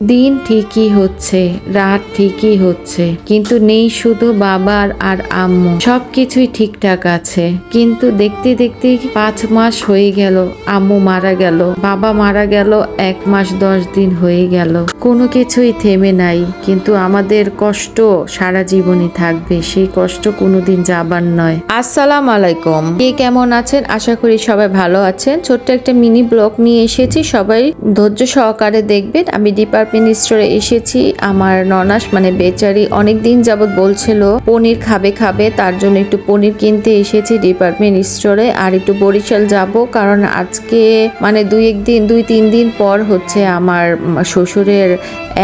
দিন ঠিকই হচ্ছে, রাত ঠিকই হচ্ছে, কিন্তু নেই শুধু বাবার আর আম্মু। সবকিছুই ঠিকঠাক আছে, কিন্তু দেখতে দেখতে পাঁচ মাস হয়ে গেল, আম্মু মারা গেল, বাবা মারা গেল, এক মাস দশ দিন হয়ে গেল। কোনো কিছুই থেমে নাই, কিন্তু আমাদের কষ্ট সারা জীবনই থাকবে, সেই কষ্ট কোনোদিন যাবার নয়। আসসালাম আলাইকুম। কে কেমন আছেন? আশা করি সবাই ভালো আছেন। ছোট্ট একটা মিনি ব্লগ নিয়ে এসেছি, সবাই ধৈর্য সহকারে দেখবেন। আমি ডিপার্টমেন্ট স্টোরে এসেছি। আমার ননাস মানে বেচারি অনেক দিন যাবৎ বলছিল, পনির খাবে খাবে, তার জন্য একটু পনির কিনতে এসেছি ডিপার্টমেন্ট স্টোরে আর একটু বরিশাল যাব, কারণ আজকে মানে দুই একদিন দুই তিন দিন পর হচ্ছে আমার শ্বশুরের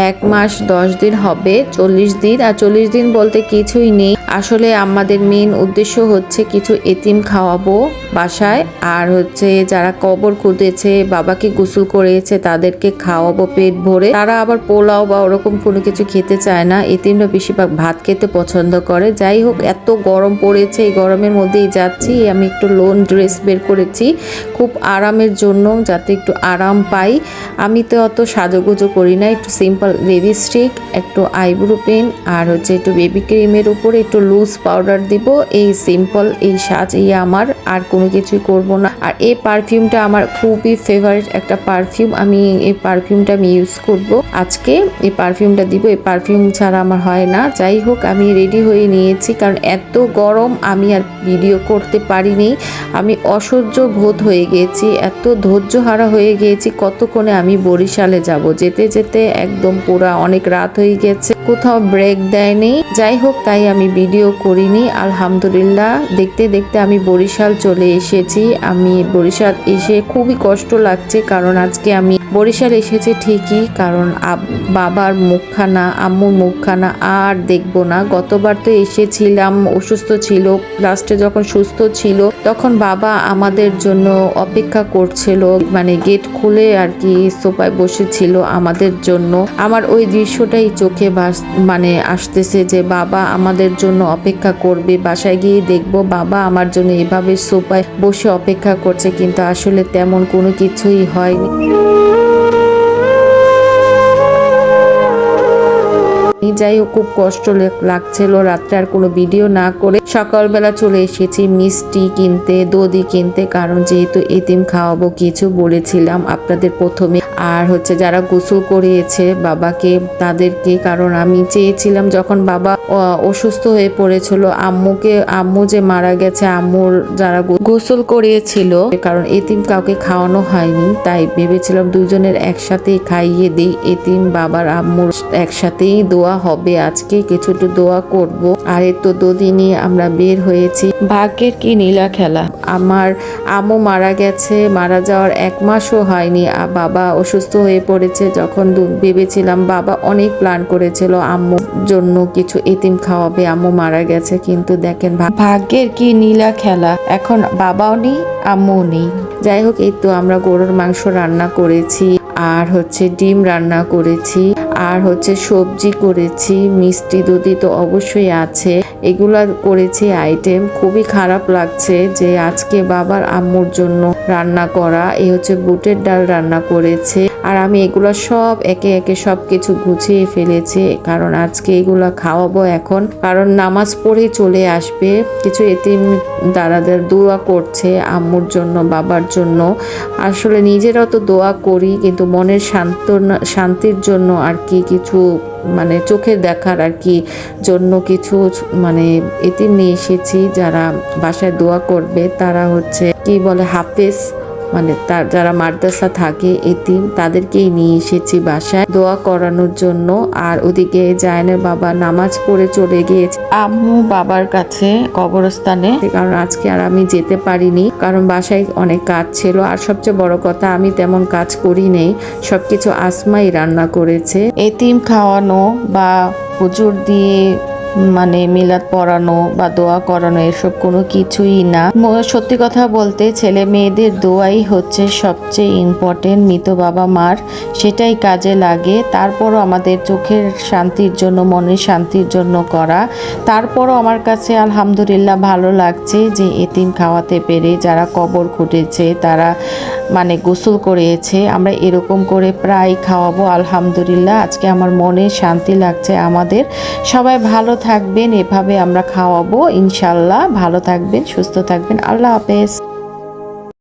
এক মাস দশ দিন হবে, চল্লিশ দিন। আর চল্লিশ দিন বলতে কিছুই নেই। আসলে আমাদের মেন উদ্দেশ্য হচ্ছে কিছু এতিম খাওয়াবো বাসায়, আর হচ্ছে যারা কবর খুঁদেছে বাবাকে গোসল করিয়েছে, তাদেরকে খাওয়াবো পেট ভরে। তারা আবার পোলাও বা ওরকম কোনো কিছু খেতে চায় না। এতিমরা বেশিরভাগ ভাত খেতে পছন্দ করে। যাই হোক, এত গরম পড়েছে, এই গরমের মধ্যেই যাচ্ছি। আমি একটু লোন ড্রেস বের করেছি, খুব আরামের জন্য যাতে একটু আরাম পাই। আমি তো অত সাজুগুজো করি না, একটু সিম্পল লিপস্টিক একটু আইব্রো পেন আর হচ্ছে একটু বেবি ক্রিমের উপরে একটু লুজ পাউডার দিব, এই সিম্পল এই সাজ, এই আমার, আর কোনো কিছুই করব না। আর এই পারফিউমটা আমার খুবই ফেভারিট একটা পারফিউম আমি এই পারফিউমটা আমি ইউজ করব। আজকে এই পারফিউমটা দিব, এই পারফিউম ছাড়া আমার হয় না। যাই হোক, আমি রেডি হয়ে নিয়েছি, কারণ এত গরম আমি আর ভিডিও করতে পারিনি। আমি অসহ্য বোধ হয়ে গিয়েছি এত ধৈর্য হারা হয়ে গিয়েছি কতক্ষণে আমি বরিশালে যাব? যেতে যেতে একদম পুরা অনেক রাত হয়ে গেছে, কোথাও ব্রেক দেয়নি। যাই হোক, তাই আমি ভিডিও করিনি। আলহামদুলিল্লাহ, দেখতে দেখতে আমি বরিশাল চলে এসেছি। আমি বরিশাল এসে খুবই কষ্ট লাগছে কারণ আজকে আমি বরিশাল এসেছি ঠিকই, কারণ বাবার মুখখানা, আম্মুর মুখখানা আর দেখব না। গতবার তো এসেছিলাম, অসুস্থ ছিল লাস্টে যখন সুস্থ ছিল, তখন বাবা আমাদের জন্য অপেক্ষা করছিল মানে গেট খুলে আর কি সোফায় বসেছিল আমাদের জন্য। আমার ওই দৃশ্যটাই চোখে মানে আসতেছে যে বাবা আমাদের জন্য অপেক্ষা করবে। বাসায় গিয়ে দেখব, বাবা আমার জন্য এভাবে সোফায় বসে অপেক্ষা করছে, কিন্তু আসলে তেমন কোনো কিছুই হয়নি। যাই খুব কষ্ট লাগছিল। রাত্রে আর কোনো ভিডিও না করে সকালবেলা চলে এসেছি মিষ্টি কিনতে, দধি কিনতে, কারণ যেহেতু এতিম খাওয়াবো কিছু বলেছিলাম আপনাদের প্রথমে। আর হচ্ছে যারা গোসল করিয়েছে বাবাকে, তাদেরকে, কারণ আমি চেয়েছিলাম যখন বাবা অসুস্থ হয়ে পড়েছিল, আম্মুকে, আম্মু যে মারা গেছে, আম্মুর যারা গোসল করিয়েছিল, কারণ এতিম কাউকে খাওয়ানো হয়নি, তাই ভেবেছিলাম দুজনের একসাথে খাইয়ে দিই। এতিম বাবার আম্মুর একসাথেই দোয়া হবে। আজকে কিছু একটু দোয়া করব। আর তো দুদিনই আমরা বের হয়েছি। ভাগ্যের কি নীলা খেলা। আমার আম্মু মারা গেছে। মারা যাওয়ার এক মাসও হয়নি। আর বাবা অসুস্থ হয়ে পড়েছে। যখন ভেবেছিলাম বাবা অনেক প্ল্যান করেছিল আম্মুর জন্য কিছু এতিম খাওয়াবে। আম্মু মারা গেছে। কিন্তু দেখেন ভাগ্যের কি নীলা খেলা। এখন বাবাও নেই আম্মুও নেই। যাই হোক এই তো আমরা গরুর মাংস রান্না করেছি। আর হচ্ছে ডিম রান্না করেছি। আর হচ্ছে সবজি করেছি, মিষ্টি দুধি তো অবশ্যই আছে। এগুলা করেছি আইটেম খুবই খারাপ লাগছে যে আজকে বাবার আম্মুর জন্য রান্না করা। এই হচ্ছে বুটের ডাল রান্না করেছে। আর আমি এগুলো সব একে একে সব কিছু গুছিয়ে ফেলেছি, কারণ আজকে এগুলো খাওয়াবো এখন। কারণ নামাজ পড়ে চলে আসবে। কিছু এতিম দাদাদের দোয়া করছে আম্মুর জন্য, বাবার জন্য। আসলে নিজেরাও তো দোয়া করি, কিন্তু মনের শান্তনা শান্তির জন্য আর কি কিছু মানে চোখে দেখার আর কি জন্য কিছু মানে এতিম নিয়ে এসেছি, যারা বাসায় দোয়া করবে, তারা হচ্ছে, কি বলে, হাফেজ। মানে তার যারা মাদ্রাসা থাকে এতিম তাদেরকেই নিয়ে এসেছি বাসায় দোয়া করানোর জন্য। আর ওদিকে জায়নের বাবা নামাজ পড়ে চলে গিয়েছে। আম্মু বাবার কাছে কবরস্থানে। কারণ আজকে আর আমি যেতে পারিনি কারণ বাসায় অনেক কাজ ছিল। আর সবচেয়ে বড় কথা আমি তেমন কাজ করি নেই। সবকিছু আসমাই রান্না করেছে। এতিম খাওয়ানো বা হুজুর দিয়ে মানে মিলাদ পড়ানো বা দোয়া করানো, এসব কোনো কিছুই না। সত্যি কথা বলতে ছেলে মেয়েদের দোয়াই হচ্ছে সবচেয়ে ইম্পর্টেন্ট মৃত বাবা মার সেটাই কাজে লাগে। তারপরও আমাদের চোখের শান্তির জন্য, মনের শান্তির জন্য করা। তারপরও আমার কাছে আলহামদুলিল্লাহ ভালো লাগছে যে এতিম খাওয়াতে পেরে যারা কবর খুঁটেছে, তারা মানে গোসল করিয়েছে, আমরা এরকম করে প্রায় খাওয়াবো, আলহামদুলিল্লাহ। আজকে আমার মনে শান্তি লাগছে আমাদের। সবাই ভালো থাকবেন, এভাবে আমরা খাওয়াবো, ইনশাল্লাহ। ভালো থাকবেন, সুস্থ থাকবেন। আল্লাহ হাফেজ।